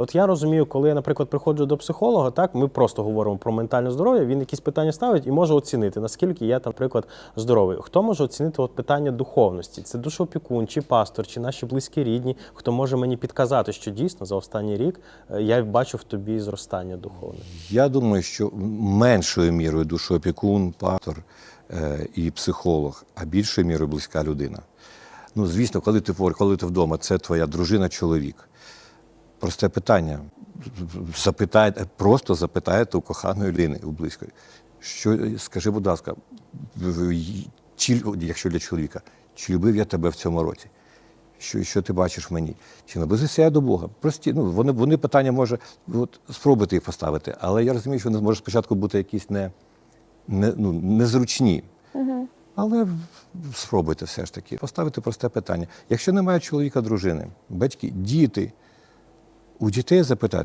От я розумію, коли я, наприклад, приходжу до психолога, так ми просто говоримо про ментальне здоров'я. Він якісь питання ставить і може оцінити, наскільки я там, наприклад, здоровий. Хто може оцінити от питання духовності? Це душоопікун, чи пастор, чи наші близькі рідні, хто може мені підказати, що дійсно за останній рік е, я бачу в тобі зростання духовне. Я думаю, що меншою мірою душоопікун, пастор е, і психолог, а більшою мірою близька людина. Ну, звісно, коли ти коли ти вдома, це твоя дружина, чоловік. Просте питання. Запитай, просто запитайте у коханої людини, у близької. Що, скажи, будь ласка, чи, якщо для чоловіка, чи любив я тебе в цьому році? Що, що ти бачиш в мені? Чи наблизився я до Бога? Прості, ну, вони, вони питання може, от, спробуйте їх поставити, але я розумію, що вони можуть спочатку бути якісь не, не, ну, незручні. Але спробуйте все ж таки поставити просте питання. Якщо немає чоловіка, дружини, батьки, діти, у дітей запитати,